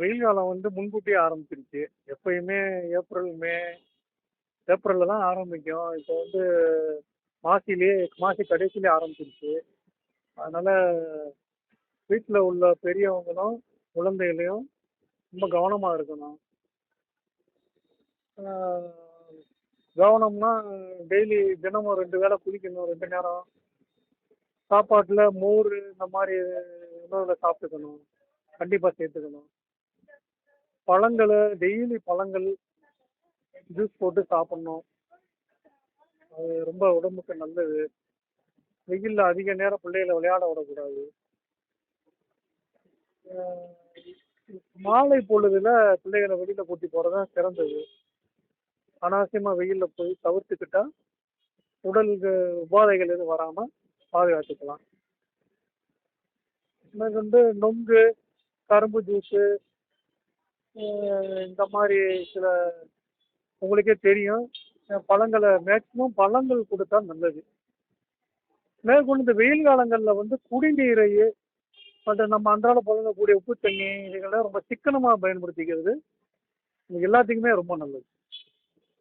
வெயில் காலம் வந்து முன்கூட்டியே ஆரம்பிச்சிருச்சு. எப்பயுமே ஏப்ரல் மே ஏப்ரலில் தான் ஆரம்பிக்கும். இப்போ வந்து மாசிலே மாசி கடைசியிலே ஆரம்பிச்சிருச்சு. அதனால் வீட்டில் உள்ள பெரியவங்களும் குழந்தைகளையும் ரொம்ப கவனமாக இருக்கணும். கவனம்னா டெய்லி தினமும் ரெண்டு வேளை குளிக்கணும் ரெண்டு நேரம். சாப்பாட்டில் மோர் இந்த மாதிரி உணவில் சாப்பிட்டுக்கணும். கண்டிப்பாக சேர்த்துக்கணும். பழங்களை டெய்லி பழங்கள் ஜூஸ் போட்டு சாப்பிட்ணும். அது ரொம்ப உடம்புக்கு நல்லது. வெயிலில் அதிக நேரம் பிள்ளைகளை விளையாட விடக்கூடாது. மாலை பொழுதுல பிள்ளைகளை வெளியில் கூட்டி போகிறது தான் சிறந்தது. அனாவசியமாக வெயிலில் போய் தவிர்த்துக்கிட்டா உடலுக்கு உபாதைகள் எதுவும் வராமல் பாதுகாத்துக்கலாம். எனக்கு வந்து நொங்கு கரும்பு ஜூஸு இந்த மாதிரி சில உங்களுக்கே தெரியும். பழங்களை மேக்ஸிமம் பழங்கள் கொடுத்தா நல்லது. மேற்கொண்டு இந்த வெயில் காலங்களில் வந்து குடிநீரை மற்ற நம்ம அன்றாட புழங்கக்கூடிய உப்பு தண்ணி இதுகளை ரொம்ப சிக்கனமாக பயன்படுத்திக்கிறது. எல்லாத்துக்குமே ரொம்ப நல்லது.